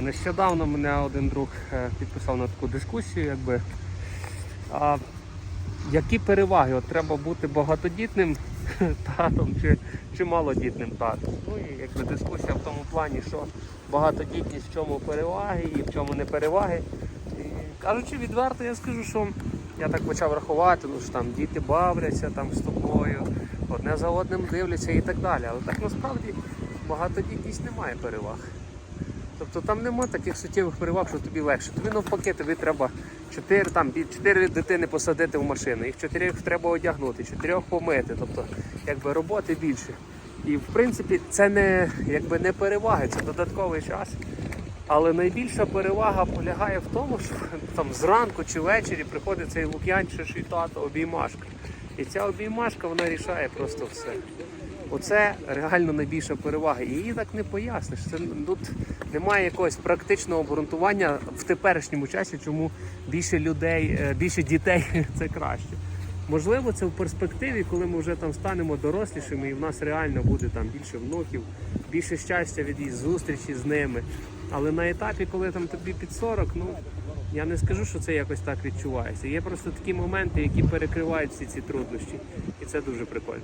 Нещодавно мене один друг е, підписав на таку дискусію, якби. А, які переваги? От треба бути багатодітним татом чи, чи малодітним татом. Ну і якби дискусія в тому плані, що багатодітність в чому переваги і в чому не переваги. Кажучи відверто, я скажу, що я так почав рахувати, ну що там діти бавляться там з тобою, одне за одним дивляться і так далі. Але так насправді багатодітність не має переваг. Тобто там нема таких суттєвих переваг, що тобі легше. Тобі навпаки, тобі треба чотири там бі- чотири дитини посадити в машину, їх чотирьох треба одягнути, чотирьох помити. Тобто, якби роботи більше. І в принципі це не якби не переваги, це додатковий час. Але найбільша перевага полягає в тому, що там зранку чи ввечері приходить цей лук'янчий тато обіймашка. І ця обіймашка вона рішає просто все. Оце реально найбільша перевага. І її так не поясниш. Це тут немає якогось практичного обґрунтування в теперішньому часі, чому більше людей, е, більше дітей це краще. Можливо, це в перспективі, коли ми вже там станемо дорослішими, і в нас реально буде там більше внуків, більше щастя від їх зустрічі з ними. Але на етапі, коли там тобі під 40, ну я не скажу, що це якось так відчувається. Є просто такі моменти, які перекривають всі ці труднощі, і це дуже прикольно.